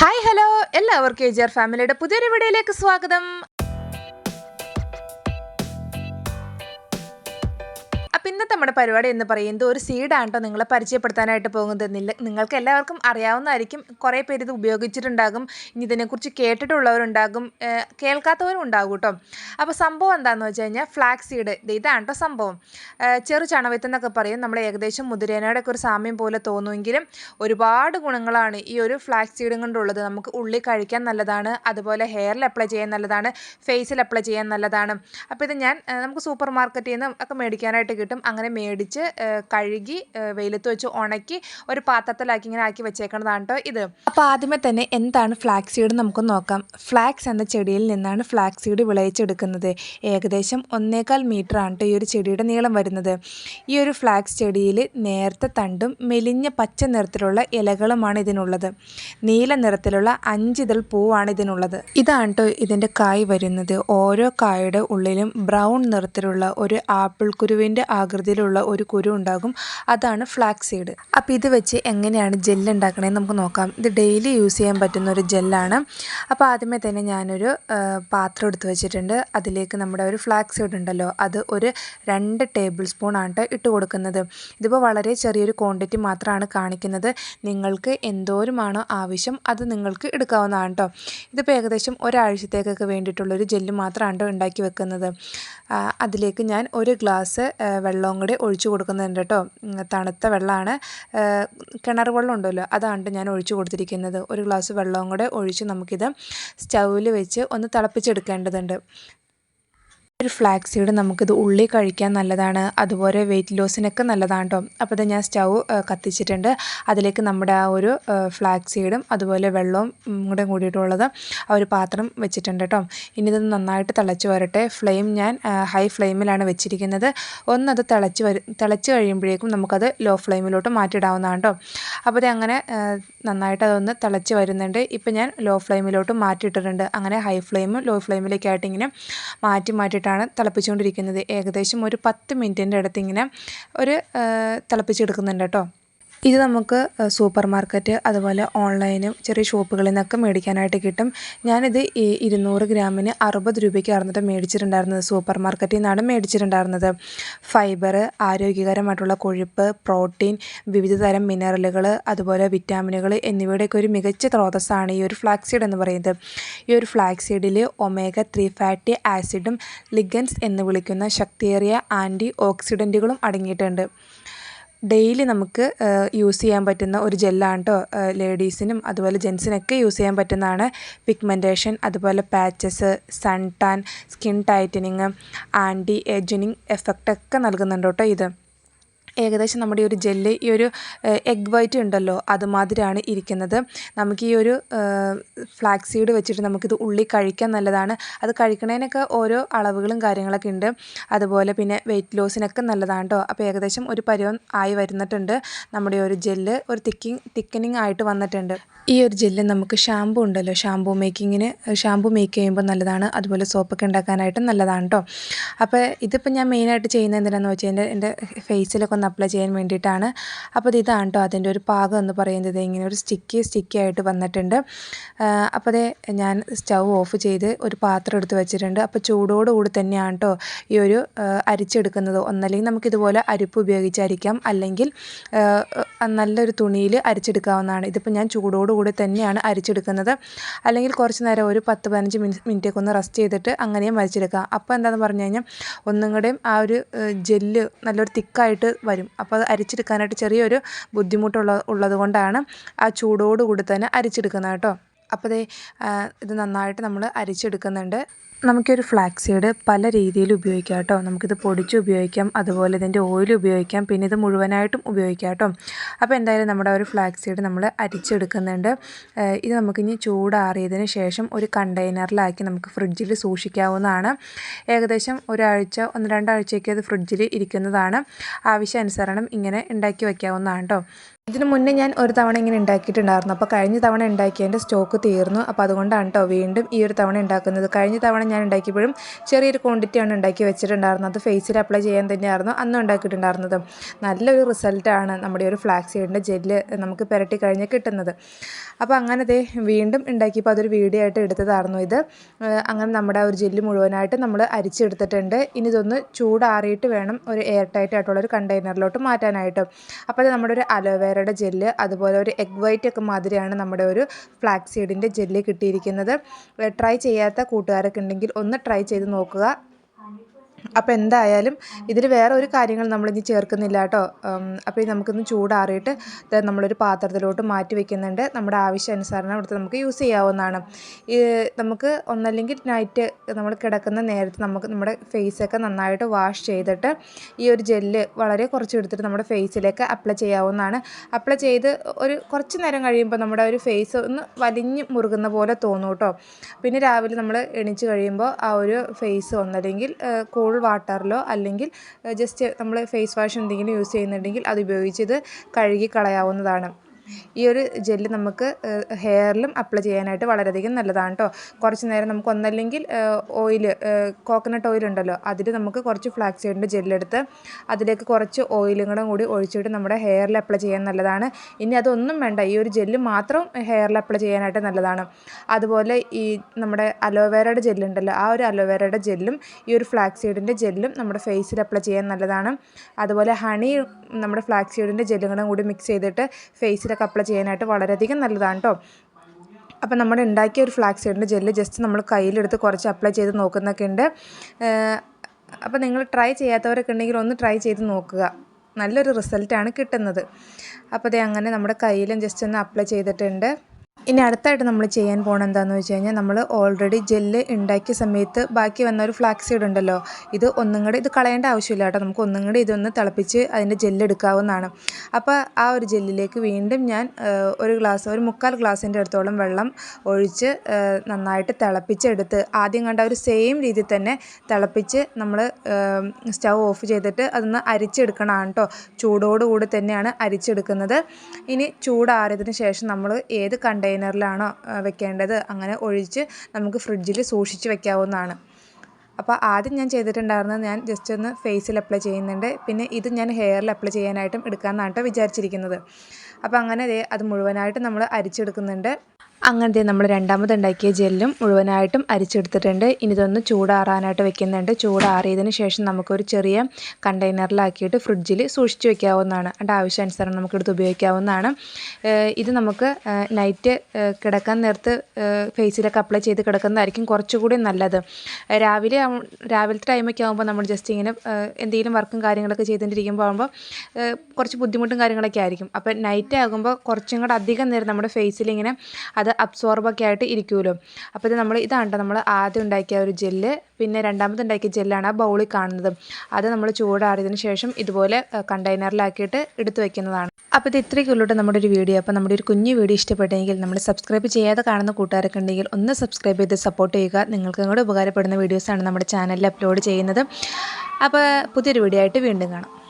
Hi hello എല്ലാവർക്കും A G R ഫാമിലിയുടെ പുതിയൊരു വീഡിയോയിലേക്ക് സ്വാഗതം. അപ്പം ഇന്നത്തെ നമ്മുടെ പരിപാടി എന്ന് പറയുന്നത് ഒരു സീഡാണ് കേട്ടോ നിങ്ങളെ പരിചയപ്പെടുത്താനായിട്ട് പോകുന്നത്. നിങ്ങൾക്ക് എല്ലാവർക്കും അറിയാവുന്നതായിരിക്കും. കുറേ പേര് ഇത് ഉപയോഗിച്ചിട്ടുണ്ടാകും. ഇനി ഇതിനെക്കുറിച്ച് കേട്ടിട്ടുള്ളവരുണ്ടാകും. കേൾക്കാത്തവരും ഉണ്ടാകും കേട്ടോ അപ്പോൾ സംഭവം എന്താണെന്ന് വെച്ച് കഴിഞ്ഞാൽ ഫ്ലാക്സ് സീഡ് ഇതാണ് കേട്ടോ സംഭവം. ചെറു ചണവിത്ത് എന്നൊക്കെ പറയും. നമ്മൾ ഏകദേശം മുതിരേനയുടെ ഒക്കെ ഒരു സാമ്യം പോലെ തോന്നുമെങ്കിലും ഒരുപാട് ഗുണങ്ങളാണ് ഈ ഒരു ഫ്ലാക്സ് സീഡും കൊണ്ടുള്ളത് നമുക്ക് ഉള്ളി കഴിക്കാൻ നല്ലതാണ്. അതുപോലെ ഹെയറിൽ അപ്ലൈ ചെയ്യാൻ നല്ലതാണ്. ഫേസിൽ അപ്ലൈ ചെയ്യാൻ നല്ലതാണ്. അപ്പോൾ ഇത് ഞാൻ നമുക്ക് സൂപ്പർ മാർക്കറ്റിൽ നിന്ന് ഒക്കെ മേടിക്കാനായിട്ട് കിട്ടും. അങ്ങനെ മേടിച്ച് കഴുകി വെയിലത്ത് വെച്ച് ഉണക്കി ഒരു പാത്രത്തിലാക്കി ഇങ്ങനെ ആക്കി വെച്ചേക്കണതാണ് കേട്ടോ ഇത്. അപ്പോൾ ആദ്യമേ തന്നെ എന്താണ് ഫ്ലാക്സ് സീഡ് നമുക്ക് നോക്കാം. ഫ്ലാക്സ് എന്ന ചെടിയിൽ നിന്നാണ് ഫ്ലാക്സ് സീഡ് വിളയിച്ചെടുക്കുന്നത്. ഏകദേശം ഒന്നേകാൽ മീറ്റർ ആണ് കേട്ടോ ഈ ഒരു ചെടിയുടെ നീളം വരുന്നത്. ഈ ഒരു ഫ്ലാക്സ് ചെടിയിൽ നേർത്ത തണ്ടും മെലിഞ്ഞ പച്ച നിറത്തിലുള്ള ഇലകളുമാണ് ഇതിനുള്ളത്. നീല നിറത്തിലുള്ള അഞ്ചിതൾ പൂവാണ് ഇതിനുള്ളത്. ഇതാണ് കേട്ടോ ഇതിന്റെ കായ് വരുന്നത്. ഓരോ കായുടെ ഉള്ളിലും ബ്രൗൺ നിറത്തിലുള്ള ഒരു ആപ്പിൾ കുരുവിന്റെ ആകൃതിയിലുള്ള ഒരു കുരു ഉണ്ടാകും. അതാണ് ഫ്ലാക്സ് സീഡ് അപ്പോൾ ഇത് വെച്ച് എങ്ങനെയാണ് ജെല്ല് ഉണ്ടാക്കണേന്ന് നമുക്ക് നോക്കാം. ഇത് ഡെയിലി യൂസ് ചെയ്യാൻ പറ്റുന്ന ഒരു ജെല്ലാണ്. അപ്പോൾ ആദ്യമേ തന്നെ ഞാനൊരു പാത്രം എടുത്ത് വെച്ചിട്ടുണ്ട്. അതിലേക്ക് നമ്മുടെ ഒരു ഫ്ലാക്സ് സീഡ് ഉണ്ടല്ലോ അത് ഒരു രണ്ട് ടേബിൾ സ്പൂൺ ആണ് ട്ടോ ഇട്ട് കൊടുക്കുന്നത്. ഇതിപ്പോൾ വളരെ ചെറിയൊരു ക്വാണ്ടിറ്റി മാത്രമാണ് കാണിക്കുന്നത്. നിങ്ങൾക്ക് എന്തോരമാണോ ആവശ്യം അത് നിങ്ങൾക്ക് എടുക്കാവുന്നതാണ് കേട്ടോ ഇതിപ്പോൾ ഏകദേശം ഒരാഴ്ചത്തേക്കൊക്കെ വേണ്ടിയിട്ടുള്ളൊരു ജെല്ല് മാത്രമാണ് ഉണ്ടാക്കി വെക്കുന്നത്. അതിലേക്ക് ഞാൻ ഒരു ഗ്ലാസ് ആ, വെള്ളവും കൂടി ഒഴിച്ചു കൊടുക്കുന്നുണ്ട് കേട്ടോ. തണുത്ത വെള്ളമാണ്. കിണർ വെള്ളം ഉണ്ടല്ലോ അതാണ് ഞാൻ ഒഴിച്ചു കൊടുത്തിരിക്കുന്നത്. ഒരു ഗ്ലാസ് വെള്ളവും കൂടെ ഒഴിച്ച് നമുക്കിത് സ്റ്റൗവിൽ വെച്ച് ഒന്ന് തിളപ്പിച്ചെടുക്കേണ്ടതുണ്ട്. ഒരു ഫ്ലാക്സ് സീഡ് നമുക്കിത് ഉള്ളി കഴിക്കാൻ നല്ലതാണ് അതുപോലെ വെയിറ്റ് ലോസിനൊക്കെ നല്ലതാണ് കേട്ടോ അപ്പോൾ ഞാൻ സ്റ്റൗ കത്തിച്ചിട്ടുണ്ട്. അതിലേക്ക് നമ്മുടെ ആ ഒരു ഫ്ലാക്സ് സീഡും അതുപോലെ വെള്ളവും കൂടെ കൂടിയിട്ടുള്ളത് ആ ഒരു പാത്രം വെച്ചിട്ടുണ്ട് കേട്ടോ ഇനി ഇത് നന്നായിട്ട് തിളച്ച് വരട്ടെ. ഫ്ലെയിം ഞാൻ ഹൈ ഫ്ലെയിമിലാണ് വെച്ചിരിക്കുന്നത്. ഒന്നത് തിളച്ച് വരും തിളച്ച് കഴിയുമ്പോഴേക്കും നമുക്കത് ലോ ഫ്ലെയിമിലോട്ട് മാറ്റിയിടാവുന്നതാണ് കേട്ടോ അപ്പോൾ അങ്ങനെ നന്നായിട്ട് അതൊന്ന് തിളച്ച് വരുന്നുണ്ട്. ഇപ്പം ഞാൻ ലോ ഫ്ലെയിമിലോട്ട് മാറ്റിയിട്ടിട്ടുണ്ട്. അങ്ങനെ ഹൈ ഫ്ലെയിമും ലോ ഫ്ലെയിമിലേക്കായിട്ട് ഇങ്ങനെ മാറ്റി മാറ്റിയിട്ടാണ് തിളപ്പിച്ചുകൊണ്ടിരിക്കുന്നത്. ഏകദേശം ഒരു പത്ത് മിനിറ്റിന്റെ അടുത്ത് ഇങ്ങനെ ഒരു തിളപ്പിച്ചെടുക്കുന്നുണ്ട് കേട്ടോ. ഇത് നമുക്ക് സൂപ്പർ മാർക്കറ്റ് അതുപോലെ ഓൺലൈനും ചെറിയ ഷോപ്പുകളിൽ നിന്നൊക്കെ മേടിക്കാനായിട്ട് കിട്ടും. ഞാനിത് ഇരുന്നൂറ് ഗ്രാമിന് അറുപത് രൂപയ്ക്ക് കേട്ടോ മേടിച്ചിട്ടുണ്ടായിരുന്നത്. സൂപ്പർ മാർക്കറ്റിൽ നിന്നാണ് മേടിച്ചിട്ടുണ്ടായിരുന്നത്. ഫൈബർ ആരോഗ്യകരമായിട്ടുള്ള കൊഴുപ്പ് പ്രോട്ടീൻ വിവിധ തരം മിനറലുകൾ അതുപോലെ വിറ്റാമിനുകൾ എന്നിവയുടെയൊക്കെ ഒരു മികച്ച സ്രോതസ്സാണ് ഈ ഒരു ഫ്ലാക്സീഡ് എന്ന് പറയുന്നത്. ഈ ഒരു ഫ്ലാക്സീഡിൽ ഒമേഗ ത്രീ ഫാറ്റി ആസിഡും ലിഗൻസ് എന്ന് വിളിക്കുന്ന ശക്തിയേറിയ ആന്റി ഓക്സിഡന്റുകളും അടങ്ങിയിട്ടുണ്ട്. ഡെയിലി നമുക്ക് യൂസ് ചെയ്യാൻ പറ്റുന്ന ഒരു ജെല്ലാണ് കേട്ടോ ലേഡീസിനും അതുപോലെ ജെൻസിനൊക്കെ യൂസ് ചെയ്യാൻ പറ്റുന്നതാണ്. പിഗ്മെന്റേഷൻ അതുപോലെ patches sun tan skin tightening anti ageing എഫക്റ്റൊക്കെ നൽകുന്നുണ്ട് കേട്ടോ ഇത്. ഏകദേശം നമ്മുടെ ഒരു ജെല്ല് ഈ ഒരു എഗ് വൈറ്റ് ഉണ്ടല്ലോ അതുമാതിരിയാണ് ഇരിക്കുന്നത്. നമുക്ക് ഈ ഒരു ഫ്ലാക്സ് സീഡ് വെച്ചിട്ട് നമുക്കിത് ഉള്ളി കഴിക്കാൻ നല്ലതാണ്. അത് കഴിക്കണതിനൊക്കെ ഓരോ അളവുകളും കാര്യങ്ങളൊക്കെ ഉണ്ട്. അതുപോലെ പിന്നെ വെയിറ്റ് ലോസിനൊക്കെ നല്ലതാണ് കേട്ടോ അപ്പോൾ ഏകദേശം ഒരു പരിവം ആയി വരുന്നിട്ടുണ്ട്. നമ്മുടെ ഒരു ജെല്ല് ഒരു തിക്കിങ് തിക്കനിങ് ആയിട്ട് വന്നിട്ടുണ്ട്. ഈ ഒരു ജെല്ല് നമുക്ക് ഷാമ്പു ഉണ്ടല്ലോ ഷാമ്പു മേക്കിങ്ങിന് ഷാമ്പു മേക്ക് ചെയ്യുമ്പോൾ നല്ലതാണ്. അതുപോലെ സോപ്പൊക്കെ ഉണ്ടാക്കാനായിട്ട് നല്ലതാണ് കേട്ടോ അപ്പോൾ ഇതിപ്പോൾ ഞാൻ മെയിനായിട്ട് ചെയ്യുന്നത് എന്തിനാണെന്ന് വെച്ചാൽ എന്റെ എന്റെ ഫേസിലൊക്കെ ഒന്ന് അപ്ലൈ ചെയ്യാൻ വേണ്ടിയിട്ടാണ്. അപ്പോൾ ഇത് ഇതാണ് കേട്ടോ അതിന്റെ ഒരു പാകം എന്ന് പറയുന്നത്. ഇങ്ങനെ ഒരു സ്റ്റിക്കി സ്റ്റിക്കി ആയിട്ട് വന്നിട്ടുണ്ട്. അപ്പോൾ അതേ ഞാൻ സ്റ്റൗ ഓഫ് ചെയ്ത് ഒരു പാത്രം എടുത്ത് വെച്ചിട്ടുണ്ട്. അപ്പോൾ ചൂടോടുകൂടി തന്നെയാണ് കേട്ടോ ഈ ഒരു അരിച്ചെടുക്കുന്നത്. ഒന്നല്ലെങ്കിൽ നമുക്കിതുപോലെ അരിപ്പ് ഉപയോഗിച്ച് അരിക്കാം അല്ലെങ്കിൽ നല്ലൊരു തുണിയിൽ അരിച്ചെടുക്കാവുന്നതാണ്. ഇതിപ്പോൾ ഞാൻ ചൂടോടുകൂടി തന്നെയാണ് അരിച്ചെടുക്കുന്നത്. അല്ലെങ്കിൽ കുറച്ച് നേരം ഒരു പത്ത് പതിനഞ്ച് മിനിറ്റ് മിനിറ്റൊക്കെ ഒന്ന് റെസ്റ്റ് ചെയ്തിട്ട് അങ്ങനെയും വരച്ചെടുക്കാം അപ്പോൾ എന്താണെന്ന് പറഞ്ഞു കഴിഞ്ഞാൽ ഒന്നും കൂടെയും ആ ഒരു ജെല്ല് നല്ലൊരു തിക്കായിട്ട് വരും. അപ്പോൾ അത് അരിച്ചെടുക്കാനായിട്ട് ചെറിയൊരു ബുദ്ധിമുട്ടുള്ള ഉള്ളതുകൊണ്ടാണ് ആ ചൂടോടുകൂടി തന്നെ അരിച്ചെടുക്കുന്നത് കേട്ടോ. അപ്പോൾ ദേ ഇത് നന്നായിട്ട് നമ്മൾ അരിച്ചെടുക്കുന്നുണ്ട്. നമുക്കൊരു ഫ്ലാക്സ് സീഡ് പല രീതിയിൽ ഉപയോഗിക്കാം കേട്ടോ. നമുക്കിത് പൊടിച്ച് ഉപയോഗിക്കാം അതുപോലെ ഇതിന്റെ ഓയിൽ ഉപയോഗിക്കാം പിന്നെ ഇത് മുഴുവനായിട്ടും ഉപയോഗിക്കാം കേട്ടോ. അപ്പോൾ എന്തായാലും നമ്മുടെ ഒരു ഫ്ലാക്സ് സീഡ് നമ്മൾ അരിച്ചെടുക്കുന്നുണ്ട്. ഇത് നമുക്കിനി ചൂടാറിയതിന് ശേഷം ഒരു കണ്ടെയ്നറിലാക്കി നമുക്ക് ഫ്രിഡ്ജിൽ സൂക്ഷിക്കാവുന്നതാണ്. ഏകദേശം ഒരാഴ്ച ഒന്ന് രണ്ടാഴ്ചയൊക്കെ അത് ഫ്രിഡ്ജിൽ ഇരിക്കുന്നതാണ്. ആവശ്യാനുസരണം ഇങ്ങനെ ഉണ്ടാക്കി വയ്ക്കാവുന്നതാണ് കേട്ടോ. ഇതിന് മുന്നേ ഞാൻ ഒരു തവണ ഇങ്ങനെ ഉണ്ടാക്കിയിട്ടുണ്ടായിരുന്നു. അപ്പോൾ കഴിഞ്ഞ തവണ ഉണ്ടാക്കിയതിന്റെ സ്റ്റോക്ക് തീർന്നു. അപ്പോൾ അതുകൊണ്ടാണ് കേട്ടോ വീണ്ടും ഈ ഒരു തവണ ഉണ്ടാക്കുന്നത്. കഴിഞ്ഞ തവണ ഞാൻ ഉണ്ടാക്കിയപ്പോഴും ചെറിയൊരു ക്വാണ്ടിറ്റിയാണ് ഉണ്ടാക്കി വെച്ചിട്ടുണ്ടായിരുന്നത്. അത് ഫേസിൽ അപ്ലൈ ചെയ്യാൻ തന്നെയായിരുന്നു അന്ന് ഉണ്ടാക്കിയിട്ടുണ്ടായിരുന്നത്. നല്ലൊരു റിസൾട്ടാണ് നമ്മുടെ ഒരു ഫ്ലാക്സ് സീഡിന്റെ ജെല്ല് നമുക്ക് പുരട്ടി കഴിഞ്ഞ് കിട്ടുന്നത്. അപ്പോൾ അങ്ങനെ ദേ വീണ്ടും ഉണ്ടാക്കിയപ്പോൾ അതൊരു വീഡിയോ ആയിട്ട് എടുത്തതായിരുന്നു ഇത്. അങ്ങനെ നമ്മുടെ ഒരു ജെല്ല് മുഴുവനായിട്ട് നമ്മൾ അരിച്ചെടുത്തിട്ടുണ്ട്. ഇനി ഇതൊന്ന് ചൂടാറിയിട്ട് വേണം ഒരു എയർ ടൈറ്റ് ആയിട്ടുള്ള ഒരു കണ്ടെയ്നറിലോട്ട് മാറ്റാനായിട്ട്. അപ്പോൾ നമ്മുടെ ഒരു അലോവേരയുടെ ജെല്ല് അതുപോലെ ഒരു എഗ് വൈറ്റ് ഒക്കെ മാതിരിയാണ് നമ്മുടെ ഒരു ഫ്ലാക്സ് സീഡിന്റെ ജെല്ല് കിട്ടിയിരിക്കുന്നത്. ട്രൈ ചെയ്യാത്ത കൂട്ടുകാരൊക്കെ ഉണ്ടെങ്കിൽ ഒന്ന് ട്രൈ ചെയ്ത് നോക്കുക. അപ്പോൾ എന്തായാലും ഇതിൽ വേറെ ഒരു കാര്യങ്ങൾ നമ്മളിനി ചേർക്കുന്നില്ല കേട്ടോ. അപ്പോൾ ഇത് നമുക്കൊന്ന് ചൂടാറിയിട്ട് ഇത് നമ്മളൊരു പാത്രത്തിലോട്ട് മാറ്റി വെക്കുന്നുണ്ട്. നമ്മുടെ ആവശ്യാനുസരണം ഇവിടുത്തെ നമുക്ക് യൂസ് ചെയ്യാവുന്നതാണ്. നമുക്ക് ഒന്നല്ലെങ്കിൽ നൈറ്റ് നമ്മൾ കിടക്കുന്ന നേരത്ത് നമുക്ക് നമ്മുടെ ഫേസൊക്കെ നന്നായിട്ട് വാഷ് ചെയ്തിട്ട് ഈ ഒരു ജെല്ല് വളരെ കുറച്ച് എടുത്തിട്ട് നമ്മുടെ ഫേസിലേക്ക് അപ്ലൈ ചെയ്യാവുന്നതാണ്. അപ്ലൈ ചെയ്ത് ഒരു കുറച്ച് നേരം കഴിയുമ്പോൾ നമ്മുടെ ഒരു ഫേസ് ഒന്ന് വലിഞ്ഞ് മുറുകുന്ന പോലെ തോന്നും കേട്ടോ. പിന്നെ രാവിലെ നമ്മൾ എണീച്ച് കഴിയുമ്പോൾ ആ ഒരു ഫേസ് ഒന്നല്ലെങ്കിൽ കൂൾ വാട്ടറിലോ അല്ലെങ്കിൽ ജസ്റ്റ് നമ്മൾ ഫേസ് വാഷ് എന്തെങ്കിലും യൂസ് ചെയ്യുന്നുണ്ടെങ്കിൽ അത് ഉപയോഗിച്ച് ഇത് കഴുകി കളയാവുന്നതാണ്. ഈ ഒരു ജെല്ല് നമുക്ക് ഹെയറിലും അപ്ലൈ ചെയ്യാനായിട്ട് വളരെയധികം നല്ലതാണ് കേട്ടോ കുറച്ച് നേരം നമുക്ക് ഒന്നല്ലെങ്കിൽ ഓയിൽ കോക്കനട്ട് ഓയിൽ ഉണ്ടല്ലോ അതിൽ നമുക്ക് കുറച്ച് ഫ്ലാക്സ് ജെല്ലെടുത്ത് അതിലേക്ക് കുറച്ച് ഓയിലും കൂടെ കൂടി ഒഴിച്ചിട്ട് നമ്മുടെ ഹെയറിൽ അപ്ലൈ ചെയ്യാൻ നല്ലതാണ്. ഇനി അതൊന്നും വേണ്ട ഈ ഒരു ജെല്ല് മാത്രം ഹെയറിൽ അപ്ലൈ ചെയ്യാനായിട്ട് നല്ലതാണ്. അതുപോലെ ഈ നമ്മുടെ അലോവേരയുടെ ജെല്ലുണ്ടല്ലോ ആ ഒരു അലോവേരയുടെ ജെല്ലും ഈ ഒരു ഫ്ലാക്സ് സീഡിന്റെ ജെല്ലും നമ്മുടെ ഫേസിൽ അപ്ലൈ ചെയ്യാൻ നല്ലതാണ്. അതുപോലെ ഹണി നമ്മുടെ ഫ്ലാക്സ് സീഡിന്റെ ജെല്ലുകളും കൂടി മിക്സ് ചെയ്തിട്ട് ഫേസിലൊക്കെ അപ്ലൈ ചെയ്യാനായിട്ട് വളരെയധികം നല്ലതാണ് കേട്ടോ അപ്പോൾ നമ്മൾ ഉണ്ടാക്കിയ ഒരു ഫ്ലാക്സ് സീഡിന്റെ ജെല്ല് ജസ്റ്റ് നമ്മൾ കയ്യിലെടുത്ത് കുറച്ച് അപ്ലൈ ചെയ്ത് നോക്കുന്നൊക്കെ ഉണ്ട്. അപ്പോൾ നിങ്ങൾ ട്രൈ ചെയ്യാത്തവരൊക്കെ ഉണ്ടെങ്കിൽ ഒന്ന് ട്രൈ ചെയ്ത് നോക്കുക. നല്ലൊരു റിസൾട്ടാണ് കിട്ടുന്നത്. അപ്പോൾ അതേ അങ്ങനെ നമ്മുടെ കയ്യിലും ജസ്റ്റ് ഒന്ന് അപ്ലൈ ചെയ്തിട്ടുണ്ട്. ഇനി അടുത്തായിട്ട് നമ്മൾ ചെയ്യാൻ പോകണം എന്താണെന്ന് വെച്ച് കഴിഞ്ഞാൽ നമ്മൾ ഓൾറെഡി ജെല്ല് ഉണ്ടാക്കിയ സമയത്ത് ബാക്കി വന്ന ഒരു ഫ്ലാക്സ് സീഡ് ഉണ്ടല്ലോ ഇത് ഒന്നും കൂടി ഇത് കളയേണ്ട ആവശ്യമില്ല കേട്ടോ. നമുക്ക് ഒന്നും കൂടി ഇതൊന്ന് തിളപ്പിച്ച് അതിന്റെ ജെല്ല് എടുക്കാവുന്നതാണ്. അപ്പോൾ ആ ഒരു ജെല്ലിലേക്ക് വീണ്ടും ഞാൻ ഒരു ഗ്ലാസ് ഒരു മുക്കാൽ ഗ്ലാസിന്റെ അടുത്തോളം വെള്ളം ഒഴിച്ച് നന്നായിട്ട് തിളപ്പിച്ചെടുത്ത് ആദ്യം കണ്ട ഒരു സെയിം രീതിയിൽ തന്നെ തിളപ്പിച്ച് നമ്മൾ സ്റ്റൗ ഓഫ് ചെയ്തിട്ട് അതൊന്ന് അരിച്ചെടുക്കണമാണ് കേട്ടോ ചൂടോടുകൂടി തന്നെയാണ് അരിച്ചെടുക്കുന്നത്. ഇനി ചൂടാറിയതിന് ശേഷം നമ്മൾ ഏത് കണ്ടെയ്നറിലാണോ വെക്കേണ്ടത്. അങ്ങനെ ഒഴിച്ച് നമുക്ക് ഫ്രിഡ്ജിൽ സൂക്ഷിച്ച് വെക്കാവുന്നതാണ്. അപ്പോൾ ആദ്യം ഞാൻ ചെയ്തിട്ടുണ്ടായിരുന്നത് ഞാൻ ജസ്റ്റ് ഒന്ന് ഫേസിൽ അപ്ലൈ ചെയ്യുന്നുണ്ട്. പിന്നെ ഇത് ഞാൻ ഹെയറിൽ അപ്ലൈ ചെയ്യാനായിട്ടും എടുക്കാമെന്നാണ് കേട്ടോ വിചാരിച്ചിരിക്കുന്നത്. അപ്പോൾ അങ്ങനെ അത് മുഴുവനായിട്ട് നമ്മൾ അരിച്ചെടുക്കുന്നുണ്ട്. അങ്ങനത്തെ നമ്മൾ രണ്ടാമത് ഉണ്ടാക്കിയ ജെല്ലും മുഴുവനായിട്ടും അരിച്ചെടുത്തിട്ടുണ്ട്. ഇനി ഇതൊന്ന് ചൂടാറാനായിട്ട് വെക്കുന്നുണ്ട്. ചൂടാറിയതിന് ശേഷം നമുക്കൊരു ചെറിയ കണ്ടെയ്നറിലാക്കിയിട്ട് ഫ്രിഡ്ജിൽ സൂക്ഷിച്ച് വെക്കാവുന്നതാണ്. അതിന്റെ ആവശ്യാനുസരണം നമുക്കെടുത്ത് ഉപയോഗിക്കാവുന്നതാണ്. ഇത് നമുക്ക് നൈറ്റ് കിടക്കാൻ നേരത്ത് ഫേസിലൊക്കെ അപ്ലൈ ചെയ്ത് കിടക്കുന്നതായിരിക്കും കുറച്ചുകൂടി നല്ലത്. രാവിലെ രാവിലത്തെ ടൈമൊക്കെ ആകുമ്പോൾ നമ്മൾ ജസ്റ്റ് ഇങ്ങനെ എന്തെങ്കിലും വർക്കും കാര്യങ്ങളൊക്കെ ചെയ്തുകൊണ്ടിരിക്കുമ്പോൾ ആകുമ്പോൾ കുറച്ച് ബുദ്ധിമുട്ടും കാര്യങ്ങളൊക്കെ ആയിരിക്കും. അപ്പോൾ നൈറ്റ് ആകുമ്പോൾ കുറച്ചും കൂടെ അധികം നേരം നമ്മുടെ ഫേസിൽ ഇങ്ങനെ അത് അബ്സോർബൊക്കെ ആയിട്ട് ഇരിക്കുമല്ലോ അപ്പോൾ ഇത് നമ്മൾ ഇതാണ് നമ്മൾ ആദ്യം ഉണ്ടാക്കിയ ഒരു ജെല്ല് പിന്നെ രണ്ടാമത് ഉണ്ടാക്കിയ ജെല്ലാണ് ആ ബൗളിൽ കാണുന്നത്. അത് നമ്മൾ ചൂടാറിയതിന് ശേഷം ഇതുപോലെ കണ്ടെയ്നറിലാക്കിയിട്ട് എടുത്തു വയ്ക്കുന്നതാണ് അപ്പോൾ ഇത് ഇത്രയ്ക്ക് ഉള്ളൂട്ട് നമ്മുടെ ഒരു വീഡിയോ. അപ്പോൾ നമ്മുടെ ഒരു കുഞ്ഞു വീഡിയോ ഇഷ്ടപ്പെട്ടെങ്കിൽ നമ്മൾ സബ്സ്ക്രൈബ് ചെയ്യാതെ കാണുന്ന കൂട്ടുകാരൊക്കെ ഉണ്ടെങ്കിൽ ഒന്ന് സബ്സ്ക്രൈബ് ചെയ്ത് സപ്പോർട്ട് ചെയ്യുക. നിങ്ങൾക്ക് കൂടെ ഉപകാരപ്പെടുന്ന വീഡിയോസാണ് നമ്മുടെ ചാനലിൽ അപ്ലോഡ് ചെയ്യുന്നത്. അപ്പോൾ പുതിയൊരു വീഡിയോ ആയിട്ട് വീണ്ടും കാണാം.